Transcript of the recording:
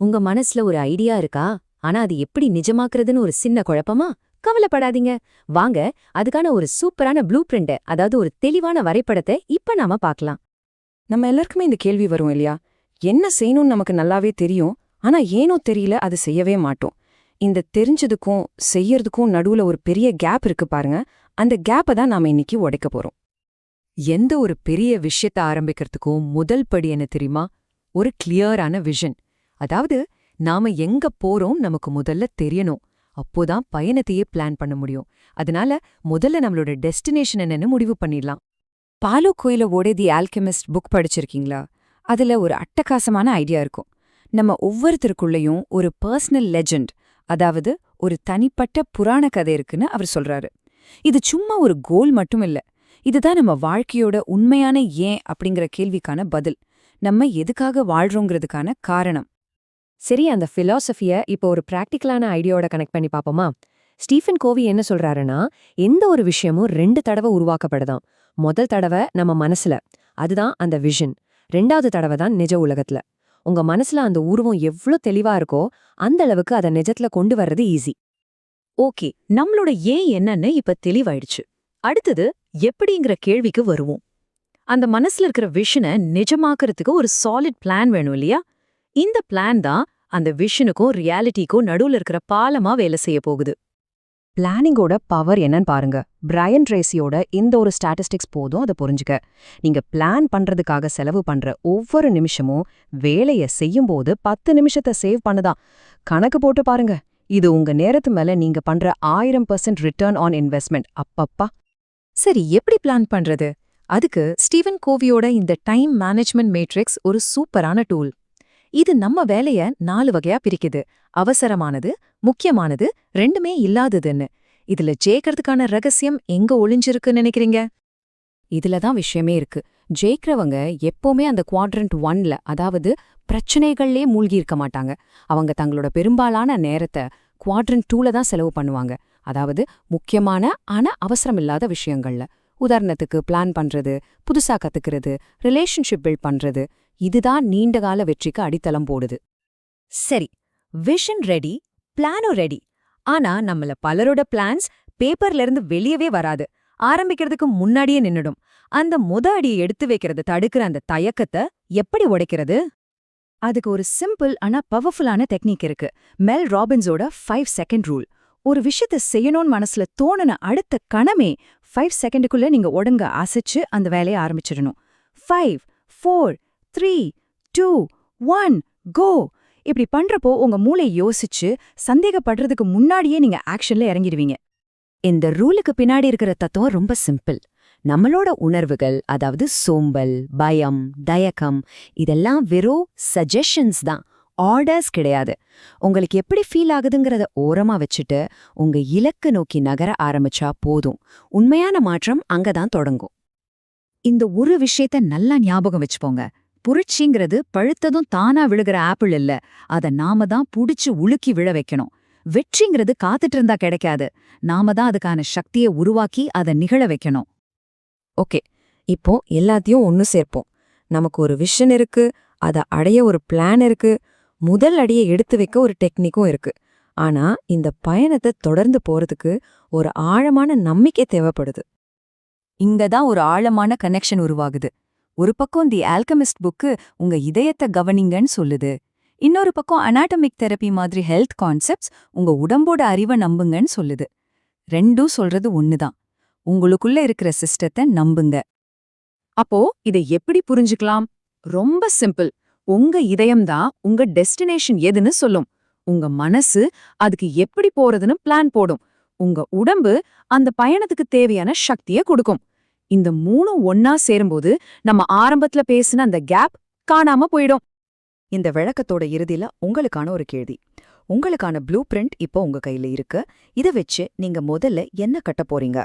உங்க மனசுல ஒரு ஐடியா இருக்கா? ஆனா அது எப்படி நிஜமாக்குறதுன்னு ஒரு சின்ன குழப்பமா? கவலைப்படாதீங்க. வாங்க அதுக்கான ஒரு சூப்பரான ப்ளூ பிரிண்ட் அதாவது ஒரு தெளிவான வரைபடத்தை இப்ப நாம பார்க்கலாம். நம்ம எல்லாருக்குமே இந்த கேள்வி வரும் இல்லையா? என்ன செய்யணும்னு நமக்கு நல்லாவே தெரியும் ஆனா ஏனோ தெரியல அது செய்யவே மாட்டோம். இந்த தெரிஞ்சதுக்கும் செய்யறதுக்கும் நடுவுல ஒரு பெரிய கேப் இருக்கு பாருங்க. அந்த கேப்பை தான் நாம இன்னைக்கு உடைக்க போறோம். எந்த ஒரு பெரிய விஷயத்த ஆரம்பிக்கிறதுக்கும் முதல் படி என்ன தெரியுமா? ஒரு கிளியரான விஷன் அதாவது நாம எங்க போறோம் நமக்கு முதல்ல தெரியணும். அப்போதான் பயணத்தையே பிளான் பண்ண முடியும். அதனால முதல்ல நம்மளோட டெஸ்டினேஷன் என்னன்னு முடிவு பண்ணிடலாம். பாலோ கோயில ஓடே தி ஆல்கெமிஸ்ட் புக் படிச்சிருக்கீங்களா? அதுல ஒரு அட்டகாசமான ஐடியா இருக்கும். நம்ம ஒவ்வொருத்தருக்குள்ளேயும் ஒரு பர்சனல் லெஜெண்ட் அதாவது ஒரு தனிப்பட்ட புராண கதை இருக்குன்னு அவர் சொல்றாரு. இது சும்மா ஒரு கோல் மட்டும் இல்ல. இதுதான் நம்ம வாழ்க்கையோட உண்மையான ஏன் அப்படிங்கிற கேள்விக்கான பதில். நம்ம எதுக்காக வாழ்றோங்கிறதுக்கான காரணம். சரி அந்த ஃபிலாசபியை இப்போ ஒரு பிராக்டிக்கலான ஐடியாவோட கனெக்ட் பண்ணி பாப்போமா ஸ்டீஃபன் கோவி என்ன சொல்றாருன்னா எந்த ஒரு விஷயமும் ரெண்டு தடவை உருவாக்கப்படுதான் முதல் தடவை நம்ம மனசுல அதுதான் அந்த விஷன் ரெண்டாவது தடவை தான் நிஜ உலகத்துல. உங்க மனசுல அந்த உருவம் எவ்ளோ தெளிவா இருக்கோ அந்த அளவுக்கு அதை நிஜத்துல கொண்டு வர்றது ஈஸி ஓகே நம்மளோட ஏன் என்னன்னு இப்ப தெளிவாயிடுச்சு. அடுத்தது எப்படிங்கிற கேள்விக்கு வருவோம். அந்த மனசுல இருக்கிற விஷனை நிஜமாக்குறதுக்கு ஒரு சாலிட் பிளான் வேணும் இல்லையா? இந்த பிளான் தான் அந்த விஷனுக்கும் ரியாலிட்டிக்கும் நடுவுல இருக்கிற பாலமா வேலை செய்ய போகுது. பிளானிங்கோட பவர் என்னன்னு பாருங்க. பிரையன் ட்ரேசியோட இந்த ஒரு ஸ்டாட்டிஸ்டிக்ஸ் போதும் அதை புரிஞ்சுக்க. நீங்க பிளான் பண்றதுக்காக செலவு பண்ற ஒவ்வொரு நிமிஷமும் வேலைய செய்யும்போது பத்து நிமிஷத்தை சேவ் பண்ணுதான். கணக்கு போட்டு பாருங்க. இது உங்க நேரத்து மேல நீங்க பண்ற ஆயிரம் பர்சன்ட் ரிட்டர்ன் ஆன் இன்வெஸ்ட்மெண்ட். அப்பப்பா. சரி எப்படி பிளான் பண்றது? அதுக்கு ஸ்டீவன் கோவியோட இந்த டைம் மேனேஜ்மெண்ட் மேட்ரிக்ஸ் ஒரு சூப்பரான டூல். இது நம்ம வேலைய நாலு வகையா பிரிக்குது. அவசரமானது முக்கியமானது ரெண்டுமே இல்லாததுன்னு. இதுல ஜெயிக்கிறதுக்கான ரகசியம் எங்க ஒளிஞ்சிருக்குன்னு நினைக்கிறீங்க? இதுல தான் விஷயமே இருக்கு. ஜெயிக்கிறவங்க எப்பவுமே அந்த குவாட்ரண்ட் ஒன்ல அதாவது பிரச்சனைகள்லே மூழ்கி இருக்க மாட்டாங்க. அவங்க தங்களோட பெரும்பாலான நேரத்தை குவாட்ரண்ட் டூல தான் செலவு பண்ணுவாங்க. அதாவது முக்கியமான ஆனா அவசரமில்லாத விஷயங்கள்ல. உதாரணத்துக்கு பிளான் பண்றது புதுசா கத்துக்கிறது ரிலேஷன்ஷிப் பில்ட் பண்றது இதுதான் நீண்டகால வெற்றிக்கு அடித்தளம் போடுது. சரி விஷன் ரெடி பிளானும் ரெடி ஆனா நம்மள பலரோட பிளான்ஸ் பேப்பர்ல இருந்து வெளியவே வராது. ஆரம்பிக்கிறதுக்கு முன்னாடியே நின்னுடும். அந்த முத அடியை எடுத்து வைக்கிறத தடுக்கிற அந்த தயக்கத்தை எப்படி உடைக்கிறது? அதுக்கு ஒரு சிம்பிள் ஆனா பவர்ஃபுல்லான டெக்னிக் இருக்கு. மெல் ராபின்ஸோட ஃபைவ் செகண்ட் ரூல் ஒரு விஷயத்த செய்யணும்னு மனசுல தோணுன அடுத்த கணமே ஃபைவ் செகண்டுக்குள்ள நீங்க உடங்க அசைச்சு அந்த வேலையை ஆரம்பிச்சிடணும். Five four three two one go இப்படி பண்றப்போ உங்க மூளை யோசிச்சு சந்தேகப்படுறதுக்கு முன்னாடியே நீங்க ஆக்ஷன்ல இறங்கிடுவீங்க. இந்த ரூலுக்கு பின்னாடி இருக்கிற தத்துவம் ரொம்ப சிம்பிள். நம்மளோட உணர்வுகள் அதாவது சோம்பல் பயம் தயக்கம் இதெல்லாம் வெறும் சஜஷன்ஸ் தான். ஆர்டர்ஸ் கிடையாது. உங்களுக்கு எப்படி ஃபீல் ஆகுதுங்கிறத ஓரமா வச்சுட்டு உங்க இலக்கு நோக்கி நகர ஆரம்பிச்சா போதும். உண்மையான மாற்றம் அங்கதான் தொடங்கும். இந்த ஒரு விஷயத்த நல்லா ஞாபகம் வச்சுப்போங்க புரட்சிங்கிறது பழுத்ததும் தானா விழுகிற ஆப்பிள் இல்ல. அத நாம தான் புடிச்சு உலுக்கி விழ வைக்கணும். வெற்றிங்கிறது காத்துட்டு இருந்தா கிடைக்காது. நாம தான் அதுக்கான சக்தியை உருவாக்கி அதை நிகழ வைக்கணும். ஓகே. இப்போ எல்லாத்தையும் ஒன்னு சேர்ப்போம். நமக்கு ஒரு விஷன் இருக்கு அதை அடைய ஒரு பிளான் இருக்கு முதல் அடியை எடுத்து வைக்க ஒரு டெக்னிக்கும் இருக்கு. ஆனா இந்த பயணத்தை தொடர்ந்து போறதுக்கு ஒரு ஆழமான நம்பிக்கை தேவைப்படுது. இங்க தான் ஒரு ஆழமான கனெக்ஷன் உருவாகுது. ஒரு பக்கம் தி ஆல்கமிஸ்ட் புக்கு உங்க இதயத்தை கவனிங்கன்னு சொல்லுது. இன்னொரு பக்கம் அனாட்டமிக் தெரப்பி மாதிரி ஹெல்த் கான்செப்ட்ஸ் உங்க உடம்போட அறிவை நம்புங்கன்னு சொல்லுது. ரெண்டும் சொல்றது ஒண்ணுதான். உங்களுக்குள்ள இருக்கிற சிஸ்டத்தை நம்புங்க. அப்போ இதை எப்படி புரிஞ்சுக்கலாம்? ரொம்ப சிம்பிள். உங்க இதயம்தான் உங்க டெஸ்டினேஷன் எதுன்னு சொல்லும். உங்க மனசு அதுக்கு எப்படி போறதுன்னு பிளான் போடும். உங்க உடம்பு அந்த பயணத்துக்கு தேவையான சக்தியை கொடுக்கும். இந்த மூணும் ஒன்னா சேரும்போது நம்ம ஆரம்பத்துல பேசின அந்த கேப் காணாம போயிடும். இந்த விளக்கத்தோட இறுதியில உங்களுக்கான ஒரு கேள்வி. உங்களுக்கான ப்ளூ பிரிண்ட் இப்போ உங்க கையில இருக்கு. இதை வச்சு நீங்க முதல்ல என்ன கட்ட போறீங்க?